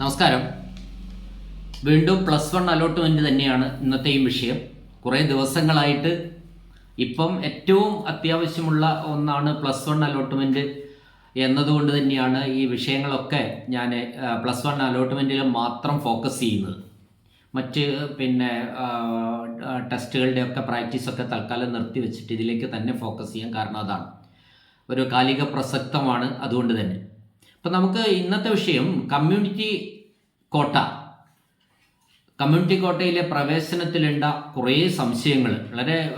നമസ്കാരം. വീണ്ടും plus one allotment തന്നെയാണ് ഇന്നത്തെയും വിഷയം. കുറേ ദിവസങ്ങളായിട്ട് ഇപ്പം ഏറ്റവും അത്യാവശ്യമുള്ള ഒന്നാണ് പ്ലസ് വൺ അലോട്ട്മെന്റ് എന്നതുകൊണ്ട് തന്നെയാണ് ഈ വിഷയങ്ങളൊക്കെ ഞാൻ പ്ലസ് വൺ അലോട്ട്മെന്റിൽ മാത്രം ഫോക്കസ് ചെയ്യുന്നത്. മറ്റ് പിന്നെ ടെസ്റ്റുകളുടെയൊക്കെ പ്രാക്ടീസൊക്കെ തൽക്കാലം നിർത്തി വെച്ചിട്ട് ഇതിലേക്ക് തന്നെ ഫോക്കസ് ചെയ്യാൻ കാരണം അതാണ്. ഒരു കാലിക പ്രസക്തമാണ് അതുകൊണ്ട് തന്നെ. അപ്പം നമുക്ക് ഇന്നത്തെ വിഷയം കമ്മ്യൂണിറ്റി കോട്ട. കമ്മ്യൂണിറ്റി കോട്ടയിലെ പ്രവേശനത്തിലുണ്ട കുറേ സംശയങ്ങൾ. വളരെ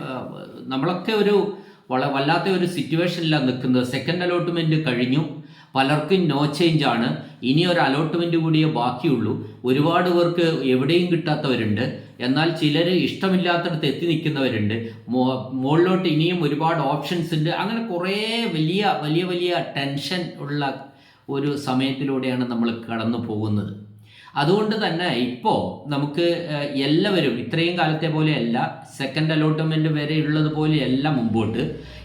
നമ്മളൊക്കെ ഒരു വല്ലാത്ത ഒരു സിറ്റുവേഷനിലാണ് നിൽക്കുന്നത്. സെക്കൻഡ് അലോട്ട്മെന്റ് കഴിഞ്ഞു. പലർക്കും നോ ചേഞ്ച് ആണ്. ഇനി ഒരു അലോട്ട്മെന്റ് കൂടിയേ ബാക്കിയുള്ളൂ. ഒരുപാട് പേർക്ക് എവിടെയും കിട്ടാത്തവരുണ്ട്. എന്നാൽ ചിലർ ഇഷ്ടമില്ലാത്തടത്ത് എത്തി നിൽക്കുന്നവരുണ്ട്. മുകളിലോട്ട് ഇനിയും ഒരുപാട് ഓപ്ഷൻസ് ഉണ്ട്. അങ്ങനെ കുറേ വലിയ വലിയ വലിയ ടെൻഷൻ ഉള്ള ഒരു സമയത്തിലൂടെയാണ് നമ്മൾ കടന്നു പോകുന്നത്. അതുകൊണ്ട് തന്നെ ഇപ്പോൾ നമുക്ക് എല്ലാവരും ഇത്രയും കാലത്തെ പോലെയല്ല സെക്കൻഡ് അലോട്ട്മെന്റ് വരെ ഉള്ളത് പോലെയല്ല മുമ്പോട്ട്.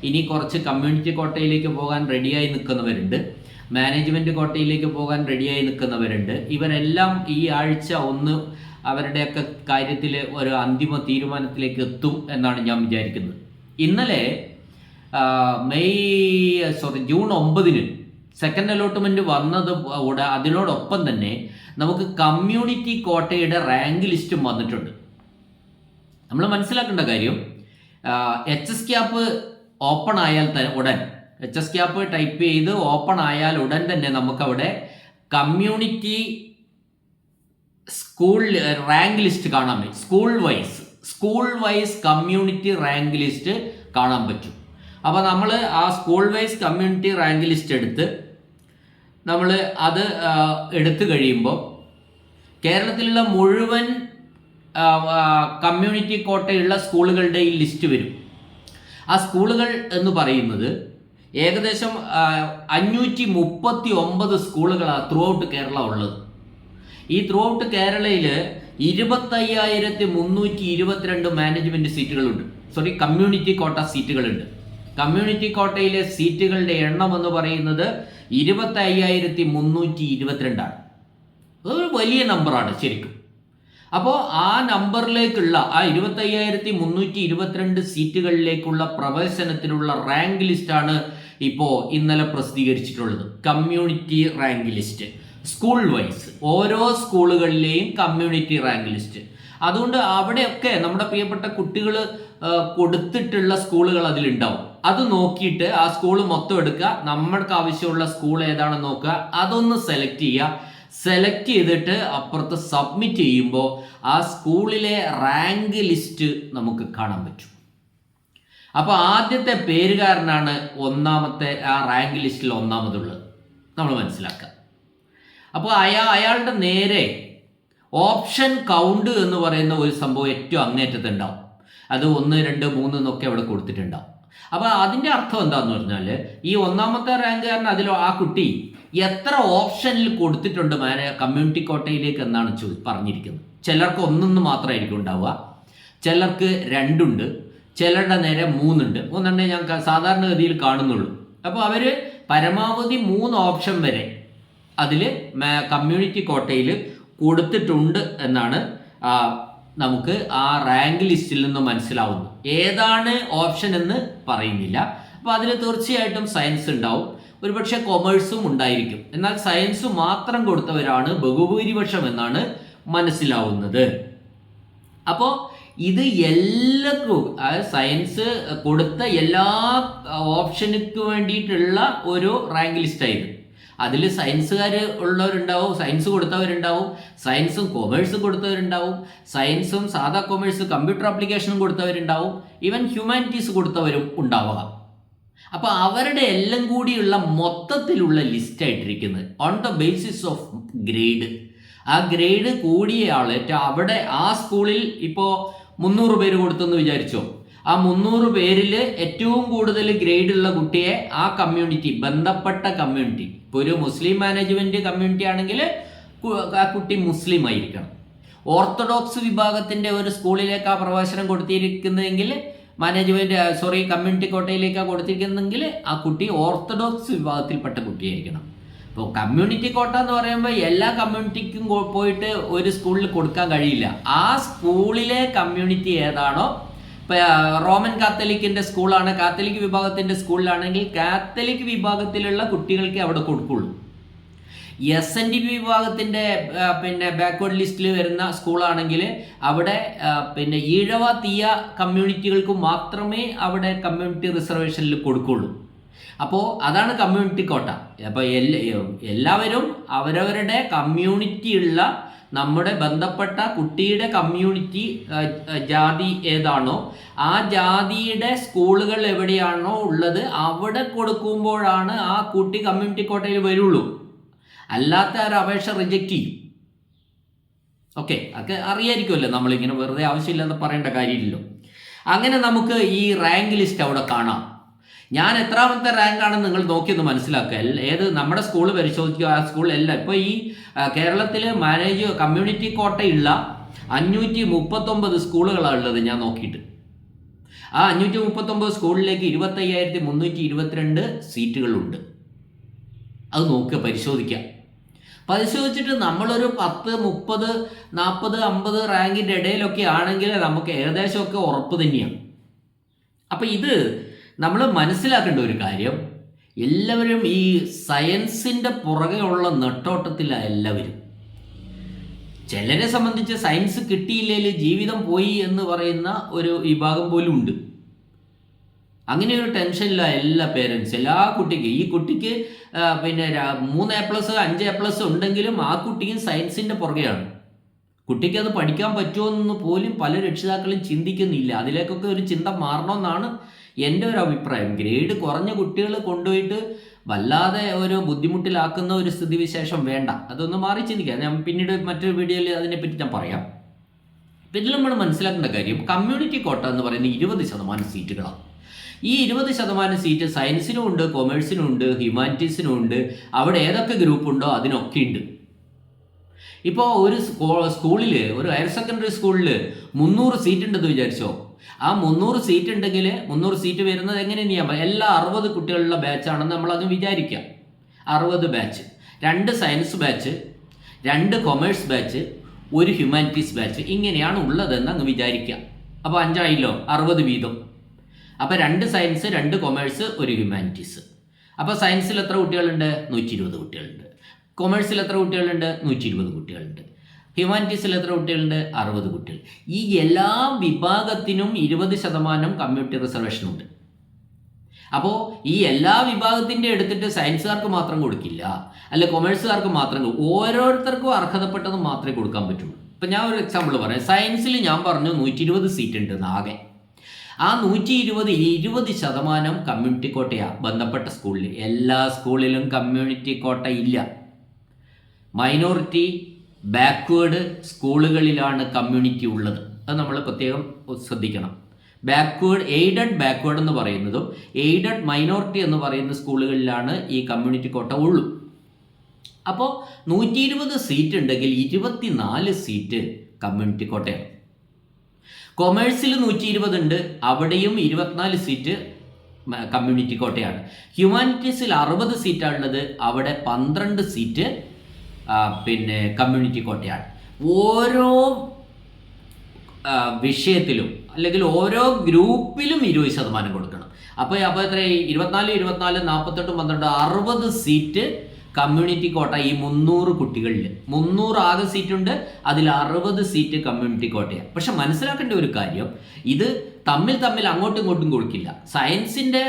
ഇനി കുറച്ച് കമ്മ്യൂണിറ്റി കോട്ടയിലേക്ക് പോകാൻ റെഡിയായി നിൽക്കുന്നവരുണ്ട്. മാനേജ്മെന്റ് കോട്ടയിലേക്ക് പോകാൻ റെഡിയായി നിൽക്കുന്നവരുണ്ട്. ഇവരെല്ലാം ഈ ആഴ്ച ഒന്ന് അവരുടെയൊക്കെ കാര്യത്തിൽ ഒരു അന്തിമ തീരുമാനത്തിലേക്ക് എത്തും എന്നാണ് ഞാൻ വിചാരിക്കുന്നത്. ഇന്നലെ മെയ് സോറി ജൂൺ ഒമ്പതിന് സെക്കൻഡ് അലോട്ട്മെന്റ് വന്നത് അതിനോടൊപ്പം തന്നെ നമുക്ക് കമ്മ്യൂണിറ്റി കോട്ടയുടെ റാങ്ക് ലിസ്റ്റും വന്നിട്ടുണ്ട്. നമ്മൾ മനസ്സിലാക്കേണ്ട കാര്യം എച്ച് എസ് ക്യാപ്പ് ഓപ്പൺ ആയാൽ ഉടൻ എച്ച് എസ് ക്യാപ്പ് ടൈപ്പ് ചെയ്ത് ഓപ്പൺ ആയാൽ ഉടൻ തന്നെ നമുക്കവിടെ കമ്മ്യൂണിറ്റി സ്കൂൾ റാങ്ക് ലിസ്റ്റ് കാണാൻ പറ്റും. School wise school wise community rank list കാണാൻ പറ്റും. അപ്പോൾ നമ്മൾ ആ school wise community rank list എടുത്ത് നമ്മൾ അത് എടുത്തു കഴിയുമ്പോൾ കേരളത്തിലുള്ള മുഴുവൻ കമ്മ്യൂണിറ്റി കോട്ടയുള്ള സ്കൂളുകളുടെ ഈ ലിസ്റ്റ് വരും. ആ സ്കൂളുകൾ എന്ന് പറയുന്നത് ഏകദേശം അഞ്ഞൂറ്റി മുപ്പത്തി ഒമ്പത് സ്കൂളുകളാണ് ത്രൂ ഔട്ട് കേരള ഉള്ളത്. ഈ ത്രൂ ഔട്ട് കേരളയിൽ ഇരുപത്തയ്യായിരത്തി മുന്നൂറ്റി ഇരുപത്തിരണ്ട് management സീറ്റുകളുണ്ട് sorry community quota സീറ്റുകളുണ്ട് community കോട്ടയിലെ സീറ്റുകളുടെ എണ്ണം എന്ന് പറയുന്നത് ഇരുപത്തി അയ്യായിരത്തി മുന്നൂറ്റി ഇരുപത്തിരണ്ടാണ് അതൊരു വലിയ നമ്പറാണ് ശരിക്കും. അപ്പോൾ ആ നമ്പറിലേക്കുള്ള ആ ഇരുപത്തയ്യായിരത്തി മുന്നൂറ്റി ഇരുപത്തിരണ്ട് സീറ്റുകളിലേക്കുള്ള പ്രവേശനത്തിനുള്ള റാങ്ക് ലിസ്റ്റാണ് ഇപ്പോൾ ഇന്നലെ പ്രസിദ്ധീകരിച്ചിട്ടുള്ളത്. Community rank list. School wise. ഓരോ സ്കൂളുകളിലെയും കമ്മ്യൂണിറ്റി റാങ്ക് ലിസ്റ്റ്. അതുകൊണ്ട് അവിടെയൊക്കെ നമ്മുടെ പ്രിയപ്പെട്ട കുട്ടികൾ കൊടുത്തിട്ടുള്ള സ്കൂളുകൾ അതിലുണ്ടാവും. അത് നോക്കിയിട്ട് ആ സ്കൂൾ മൊത്തം എടുക്കുക. നമ്മൾക്ക് ആവശ്യമുള്ള സ്കൂൾ ഏതാണെന്ന് നോക്കുക. അതൊന്ന് സെലക്ട് ചെയ്യുക. സെലക്ട് ചെയ്തിട്ട് അപ്പുറത്ത് സബ്മിറ്റ് ചെയ്യുമ്പോൾ ആ സ്കൂളിലെ റാങ്ക് ലിസ്റ്റ് നമുക്ക് കാണാൻ പറ്റും. അപ്പോൾ ആദ്യത്തെ പേരുകാരനാണ് ഒന്നാമത്തെ ആ റാങ്ക് ലിസ്റ്റിൽ ഒന്നാമതുള്ളത്. നമ്മൾ മനസ്സിലാക്കുക. അപ്പോൾ അയാ അയാളുടെ നേരെ ഓപ്ഷൻ കൗണ്ട് എന്ന് പറയുന്ന ഒരു സംഭവം ഏറ്റവും അങ്ങേറ്റത്തുണ്ടാവും. അത് ഒന്ന് രണ്ട് മൂന്ന് എന്നൊക്കെ അവിടെ കൊടുത്തിട്ടുണ്ടാവും. അപ്പോൾ അതിന്റെ അർത്ഥം എന്താന്ന് പറഞ്ഞാൽ ഈ ഒന്നാമത്തെ റാങ്കുകാരൻ അതിൽ ആ കുട്ടി എത്ര ഓപ്ഷനിൽ കൊടുത്തിട്ടുണ്ട് മാന കമ്മ്യൂണിറ്റി കോട്ടയിലേക്ക് എന്നാണ് ചോ പറഞ്ഞിരിക്കുന്നത്. ചിലർക്ക് ഒന്നൊന്ന് മാത്രമായിരിക്കും ഉണ്ടാവുക. ചിലർക്ക് രണ്ടുണ്ട്. ചിലരുടെ നേരെ മൂന്നുണ്ട്. ഒന്നെണ്ണേ ഞാൻ സാധാരണഗതിയിൽ കാണുന്നുള്ളൂ. അപ്പോൾ അവർ പരമാവധി മൂന്ന് ഓപ്ഷൻ വരെ അതിൽ കമ്മ്യൂണിറ്റി കോട്ടയിൽ കൊടുത്തിട്ടുണ്ട് എന്നാണ് നമുക്ക് ആ റാങ്ക് ലിസ്റ്റിൽ നിന്ന് മനസ്സിലാവുന്നു. ഏതാണ് ഓപ്ഷൻ എന്ന് പറയുന്നില്ല. അപ്പോൾ അതിൽ തീർച്ചയായിട്ടും സയൻസ് ഉണ്ടാവും. ഒരുപക്ഷെ കൊമേഴ്സും ഉണ്ടായിരിക്കും. എന്നാൽ സയൻസ് മാത്രം കൊടുത്തവരാണ് ബഹുഭൂരിപക്ഷം എന്നാണ് മനസ്സിലാവുന്നത്. അപ്പോ ഇത് എല്ലാവർക്കും അതായത് സയൻസ് കൊടുത്ത എല്ലാ ഓപ്ഷനുക്ക് വേണ്ടിയിട്ടുള്ള ഒരു റാങ്ക് ലിസ്റ്റായിരുന്നു അതിൽ സയൻസുകാർ ഉള്ളവരുണ്ടാവും സയൻസ് കൊടുത്തവരുണ്ടാവും സയൻസും കൊമേഴ്സും കൊടുത്തവരുണ്ടാവും സയൻസും സാധാ കൊമേഴ്സ് കമ്പ്യൂട്ടർ ആപ്ലിക്കേഷനും കൊടുത്തവരുണ്ടാവും ഈവൻ ഹ്യൂമാനിറ്റീസ് കൊടുത്തവരും ഉണ്ടാവുക. അപ്പോൾ അവരുടെ എല്ലാം കൂടിയുള്ള മൊത്തത്തിലുള്ള list ആയിട്ടിരിക്കുന്നത്. On the basis of grade ആ ഗ്രേഡ് കൂടിയ ആൾ അവിടെ ആ സ്കൂളിൽ ഇപ്പോൾ മുന്നൂറ് പേര് കൊടുത്തെന്ന് വിചാരിച്ചോ? ആ മുന്നൂറ് പേരിൽ ഏറ്റവും കൂടുതൽ ഗ്രേഡ് ഉള്ള കുട്ടിയെ ആ കമ്മ്യൂണിറ്റി ബന്ധപ്പെട്ട കമ്മ്യൂണിറ്റി ഇപ്പോൾ ഒരു മുസ്ലിം മാനേജ്മെന്റ് കമ്മ്യൂണിറ്റി ആണെങ്കിൽ ആ കുട്ടി മുസ്ലിം ആയിരിക്കണം. ഓർത്തഡോക്സ് വിഭാഗത്തിന്റെ ഒരു സ്കൂളിലേക്ക് ആ പ്രവേശനം കൊടുത്തിരിക്കുന്നതെങ്കിൽ മാനേജ്മെന്റ് സോറി കമ്മ്യൂണിറ്റി കോട്ടയിലേക്കാണ് കൊടുത്തിരിക്കുന്നതെങ്കിൽ ആ കുട്ടി ഓർത്തഡോക്സ് വിഭാഗത്തിൽപ്പെട്ട കുട്ടിയായിരിക്കണം. ഇപ്പോൾ കമ്മ്യൂണിറ്റി കോട്ട എന്ന് പറയുമ്പോൾ എല്ലാ കമ്മ്യൂണിറ്റിക്കും പോയിട്ട് ഒരു സ്കൂളിൽ കൊടുക്കാൻ കഴിയില്ല. ആ സ്കൂളിലെ കമ്മ്യൂണിറ്റി ഏതാണോ റോമൻ കാത്തലിക്കിന്റെ സ്കൂളാണ്. കാത്തലിക് വിഭാഗത്തിന്റെ സ്കൂളിലാണെങ്കിൽ കാത്തലിക് വിഭാഗത്തിലുള്ള കുട്ടികൾക്ക് അവിടെ കൊടുക്കുള്ളൂ. എസ് എൻ ഡി പി വിഭാഗത്തിന്റെ പിന്നെ ബാക്ക്വേർഡ് ലിസ്റ്റിൽ വരുന്ന സ്കൂളാണെങ്കിൽ അവിടെ പിന്നെ ഈഴവ തീയ കമ്മ്യൂണിറ്റികൾക്ക് മാത്രമേ അവിടെ കമ്മ്യൂണിറ്റി റിസർവേഷനിൽ കൊടുക്കുള്ളൂ. അപ്പോൾ അതാണ് കമ്മ്യൂണിറ്റി കോട്ട. അപ്പോൾ എല്ലാവരും അവരവരുടെ കമ്മ്യൂണിറ്റി ഉള്ള നമ്മുടെ ബന്ധപ്പെട്ട കുട്ടിയുടെ കമ്മ്യൂണിറ്റി ജാതി ഏതാണോ ആ ജാതിയുടെ സ്കൂളുകൾ എവിടെയാണോ ഉള്ളത് അവിടെ കൊടുക്കുമ്പോഴാണ് ആ കുട്ടി കമ്മ്യൂണിറ്റി കോട്ടയിൽ വരുള്ളൂ. അല്ലാത്ത ഒരു അപേക്ഷ റിജക്റ്റ് ചെയ്യും. ഓക്കെ അതൊക്കെ അറിയായിരിക്കുമല്ലോ നമ്മളിങ്ങനെ വെറുതെ ആവശ്യമില്ലാതെ പറയേണ്ട കാര്യമില്ലല്ലോ. അങ്ങനെ നമുക്ക് ഈ റാങ്ക് ലിസ്റ്റ് അവിടെ കാണാം. ഞാൻ എത്രാമത്തെ റാങ്കാണെന്ന് നിങ്ങൾ നോക്കിയൊന്ന് മനസ്സിലാക്കുക. ഏത് നമ്മുടെ സ്കൂൾ പരിശോധിക്കുക. ആ സ്കൂൾ എല്ലാം ഇപ്പോൾ ഈ കേരളത്തിൽ മാനേജ് കമ്മ്യൂണിറ്റി കോട്ടയുള്ള അഞ്ഞൂറ്റി മുപ്പത്തൊമ്പത് സ്കൂളുകളാണ് ഉള്ളത് ഞാൻ നോക്കിയിട്ട്. ആ അഞ്ഞൂറ്റി മുപ്പത്തൊമ്പത് സ്കൂളിലേക്ക് ഇരുപത്തയ്യായിരത്തി മുന്നൂറ്റി ഇരുപത്തിരണ്ട് സീറ്റുകളുണ്ട് അത് നോക്കുക പരിശോധിക്കുക. പരിശോധിച്ചിട്ട് നമ്മളൊരു പത്ത് മുപ്പത് നാൽപ്പത് അമ്പത് റാങ്കിന്റെ ഇടയിലൊക്കെ ആണെങ്കിൽ നമുക്ക് ഏകദേശമൊക്കെ ഉറപ്പ് തന്നെയാണ്. അപ്പം ഇത് നമ്മൾ മനസ്സിലാക്കേണ്ട ഒരു കാര്യം എല്ലാവരും ഈ സയൻസിന്റെ പുറകെയുള്ള നെട്ടോട്ടത്തിലാണ് എല്ലാവരും. ചിലരെ സംബന്ധിച്ച് സയൻസ് കിട്ടിയില്ലെങ്കിൽ ജീവിതം പോയി എന്ന് പറയുന്ന ഒരു വിഭാഗം പോലും ഉണ്ട്. അങ്ങനെ ഒരു ടെൻഷനില്ല എല്ലാ പേരൻസ് എല്ലാ കുട്ടിക്കും. ഈ കുട്ടിക്ക് പിന്നെ മൂന്ന് എ പ്ലസ് അഞ്ച് എ പ്ലസ് ഉണ്ടെങ്കിലും ആ കുട്ടിയും സയൻസിന്റെ പുറകെയാണ്. കുട്ടിക്ക് അത് പഠിക്കാൻ പറ്റുമോ എന്ന് പോലും പല രക്ഷിതാക്കളും ചിന്തിക്കുന്നില്ല. അതിലേക്കൊക്കെ ഒരു ചിന്ത മാറണമെന്നാണ് എന്റെ ഒരു അഭിപ്രായം. ഗ്രേഡ് കുറഞ്ഞ കുട്ടികൾ കൊണ്ടുപോയിട്ട് വല്ലാതെ ഒരു ബുദ്ധിമുട്ടിലാക്കുന്ന ഒരു സ്ഥിതിവിശേഷം വേണ്ട. അതൊന്ന് മാറി ചിന്തിക്കാം. ഞാൻ പിന്നീട് മറ്റൊരു വീഡിയോയിൽ അതിനെപ്പറ്റി ഞാൻ പറയാം. ഇതിൽ നമ്മൾ മനസ്സിലാക്കേണ്ട കാര്യം കമ്മ്യൂണിറ്റി കോട്ട എന്ന് പറയുന്ന ഇരുപത് ശതമാനം സീറ്റുകളാണ്. ഈ ഇരുപത് ശതമാനം സീറ്റ് സയൻസിനും ഉണ്ട് കൊമേഴ്സിനും ഉണ്ട് ഹ്യൂമാനിറ്റീസിനും ഉണ്ട്. അവിടെ ഏതൊക്കെ ഗ്രൂപ്പ് ഉണ്ടോ അതിനൊക്കെ ഉണ്ട്. ഇപ്പോൾ ഒരു സ്കൂളിൽ ഒരു ഹയർ സെക്കൻഡറി സ്കൂളിൽ മുന്നൂറ് സീറ്റ് ഉണ്ടെന്ന് വിചാരിച്ചോ? ആ മുന്നൂറ് സീറ്റ് ഉണ്ടെങ്കിൽ മുന്നൂറ് സീറ്റ് വരുന്നത് എങ്ങനെ പറ്റും? എല്ലാ അറുപത് കുട്ടികളുള്ള ബാച്ചാണെന്ന് നമ്മളങ്ങ് വിചാരിക്കാം. അറുപത് ബാച്ച് രണ്ട് സയൻസ് ബാച്ച് രണ്ട് കൊമേഴ്സ് ബാച്ച് ഒരു ഹ്യൂമാനിറ്റീസ് ബാച്ച് ഇങ്ങനെയാണ് ഉള്ളതെന്ന് അങ്ങ് വിചാരിക്കാം. അപ്പോൾ അഞ്ചായില്ലോ? അറുപത് വീതം. അപ്പോൾ രണ്ട് സയൻസ് രണ്ട് കൊമേഴ്സ് ഒരു ഹ്യൂമാനിറ്റീസ് അപ്പോൾ സയൻസിൽ എത്ര കുട്ടികളുണ്ട്? നൂറ്റി ഇരുപത് കുട്ടികളുണ്ട് കൊമേഴ്സിൽ എത്ര കുട്ടികളുണ്ട്? നൂറ്റി ഇരുപത് കുട്ടികളുണ്ട്. ഹ്യൂമാനിറ്റീസിൽ എത്ര കുട്ടികളുണ്ട്? അറുപത് കുട്ടികൾ. ഈ എല്ലാ വിഭാഗത്തിനും ഇരുപത് ശതമാനം കമ്മ്യൂണിറ്റി റിസർവേഷൻ ഉണ്ട്. അപ്പോൾ ഈ എല്ലാ വിഭാഗത്തിന്റെ എടുത്തിട്ട് സയൻസുകാർക്ക് മാത്രം കൊടുക്കില്ല. അല്ല കൊമേഴ്സുകാർക്ക് മാത്രം ഓരോരുത്തർക്കും അർഹതപ്പെട്ടത് മാത്രമേ കൊടുക്കാൻ പറ്റുള്ളൂ. ഇപ്പം ഞാൻ ഒരു എക്സാമ്പിൾ പറയാം. സയൻസിൽ ഞാൻ പറഞ്ഞു നൂറ്റി ഇരുപത് സീറ്റ് ഉണ്ട് ആകെ ആ നൂറ്റി ഇരുപത് ഇരുപത് ശതമാനം കമ്മ്യൂണിറ്റി കോട്ടയാണ് ബന്ധപ്പെട്ട സ്കൂളിൽ. എല്ലാ സ്കൂളിലും കമ്മ്യൂണിറ്റി കോട്ട ഇല്ല മൈനോറിറ്റി ബാക്ക്വേഡ് സ്കൂളുകളിലാണ് കമ്മ്യൂണിറ്റി ഉള്ളത്. അത് നമ്മൾ പ്രത്യേകം ശ്രദ്ധിക്കണം. ബാക്ക്വേഡ് എയ്ഡഡ് ബാക്ക്വേഡ് എന്ന് പറയുന്നതും എയ്ഡഡ് മൈനോറിറ്റി എന്ന് പറയുന്ന സ്കൂളുകളിലാണ് ഈ കമ്മ്യൂണിറ്റി കോട്ട ഉള്ളൂ. അപ്പോൾ നൂറ്റി ഇരുപത് സീറ്റ് ഉണ്ടെങ്കിൽ ഇരുപത്തിനാല് സീറ്റ് കമ്മ്യൂണിറ്റി കോട്ടയാണ്. കൊമേഴ്സിൽ നൂറ്റി ഇരുപത് ഉണ്ട് അവിടെയും ഇരുപത്തിനാല് സീറ്റ് കമ്മ്യൂണിറ്റി കോട്ടയാണ്. ഹ്യൂമാനിറ്റീസിൽ അറുപത് സീറ്റാണുള്ളത് അവിടെ പന്ത്രണ്ട് സീറ്റ് പിന്നെ കമ്മ്യൂണിറ്റി കോട്ടയാണ്. ഓരോ വിഷയത്തിലും അല്ലെങ്കിൽ ഓരോ ഗ്രൂപ്പിലും ഇരുപത് ശതമാനം കൊടുക്കണം. അപ്പോൾ അപ്പോൾ എത്ര ഇരുപത്തിനാല് ഇരുപത്തിനാല് നാൽപ്പത്തെട്ടും പന്ത്രണ്ട് അറുപത് സീറ്റ് കമ്മ്യൂണിറ്റി കോട്ട ഈ മുന്നൂറ് കുട്ടികളിൽ മുന്നൂറ് ആകെ സീറ്റുണ്ട് അതിൽ അറുപത് സീറ്റ് കമ്മ്യൂണിറ്റി കോട്ടയാണ്. പക്ഷെ മനസ്സിലാക്കേണ്ട ഒരു കാര്യം ഇത് തമ്മിൽ തമ്മിൽ അങ്ങോട്ടും ഇങ്ങോട്ടും കൊടുക്കില്ല. സയൻസിന്റെ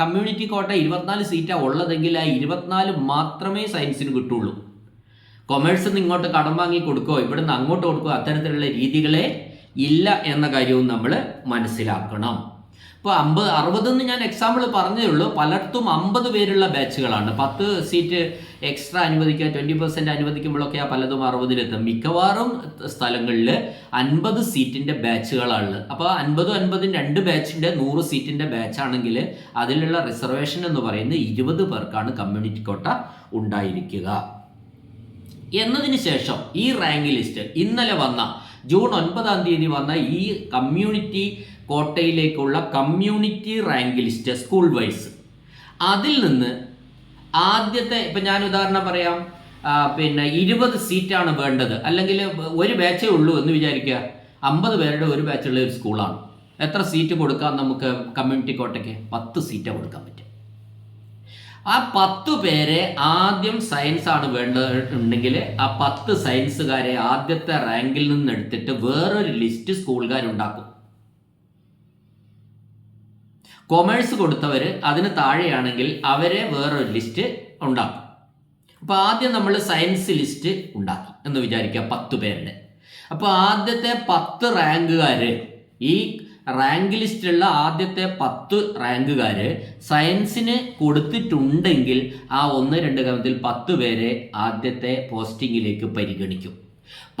കമ്മ്യൂണിറ്റി കോട്ട ഇരുപത്തിനാല് സീറ്റാണ് ഉള്ളതെങ്കിൽ ആ ഇരുപത്തിനാല് മാത്രമേ സയൻസിന് കിട്ടുള്ളൂ. കൊമേഴ്സിൽ നിന്ന് ഇങ്ങോട്ട് കടം വാങ്ങി കൊടുക്കുകയോ ഇവിടുന്ന് അങ്ങോട്ട് കൊടുക്കുകയോ അത്തരത്തിലുള്ള രീതികളെ ഇല്ല എന്ന കാര്യവും നമ്മൾ മനസ്സിലാക്കണം. ഇപ്പോൾ അമ്പത് അറുപതെന്ന് ഞാൻ എക്സാമ്പിൾ പറഞ്ഞേ ഉള്ളൂ. പലർത്തും അമ്പത് പേരുള്ള ബാച്ചുകളാണ് പത്ത് സീറ്റ് എക്സ്ട്രാ അനുവദിക്കുക ട്വന്റി പെർസെന്റ് അനുവദിക്കുമ്പോഴൊക്കെ ആ പലതും അറുപതിലെത്തും. മിക്കവാറും സ്ഥലങ്ങളിൽ അൻപത് സീറ്റിന്റെ ബാച്ചുകളാണ് അപ്പോൾ അൻപതും അൻപതും രണ്ട് ബാച്ചിന്റെ നൂറ് സീറ്റിന്റെ ബാച്ചാണെങ്കിൽ അതിലുള്ള റിസർവേഷൻ എന്ന് പറയുന്നത് ഇരുപത് പേർക്കാണ് കമ്മ്യൂണിറ്റി കോട്ട ഉണ്ടായിരിക്കുക. എന്നതിന് ശേഷം ഈ റാങ്ക് ലിസ്റ്റ് ഇന്നലെ വന്ന ജൂൺ ഒൻപതാം തീയതി വന്ന ഈ community കോട്ടയിലേക്കുള്ള community rank list school wise. അതിൽ നിന്ന് ആദ്യത്തെ ഇപ്പം ഞാൻ ഉദാഹരണം പറയാം പിന്നെ ഇരുപത് സീറ്റാണ് വേണ്ടത്. അല്ലെങ്കിൽ ഒരു ബാച്ചേ ഉള്ളൂ എന്ന് വിചാരിക്കുക. അമ്പത് പേരുടെ ഒരു ബാച്ചുള്ള ഒരു സ്കൂളാണ്. എത്ര സീറ്റ് കൊടുക്കാം നമുക്ക് കമ്മ്യൂണിറ്റി കോട്ടയ്ക്ക്? പത്ത് സീറ്റേ കൊടുക്കാൻ പറ്റും. ആ പത്ത് പേരെ ആദ്യം സയൻസ് ആണ് വേണ്ടതുണ്ടെങ്കിൽ ആ പത്ത് സയൻസുകാരെ ആദ്യത്തെ റാങ്കിൽ നിന്ന് എടുത്തിട്ട് വേറൊരു ലിസ്റ്റ് സ്കൂളുകാരുണ്ടാക്കും കൊമേഴ്സ് കൊടുത്തവർ അതിന് താഴെയാണെങ്കിൽ അവരെ വേറൊരു ലിസ്റ്റ് ഉണ്ടാക്കും. അപ്പോൾ ആദ്യം നമ്മൾ സയൻസ് ലിസ്റ്റ് ഉണ്ടാക്കി എന്ന് വിചാരിക്കുക പത്ത് പേരുടെ. അപ്പോൾ ആദ്യത്തെ പത്ത് റാങ്കുകാർ ഈ റാങ്ക് ലിസ്റ്റിലുള്ള ആദ്യത്തെ പത്ത് റാങ്കുകാർ സയൻസിന് കൊടുത്തിട്ടുണ്ടെങ്കിൽ ആ ഒന്ന് രണ്ട് ക്രമത്തിൽ പത്ത് പേരെ ആദ്യത്തെ പോസ്റ്റിങ്ങിലേക്ക് പരിഗണിക്കും.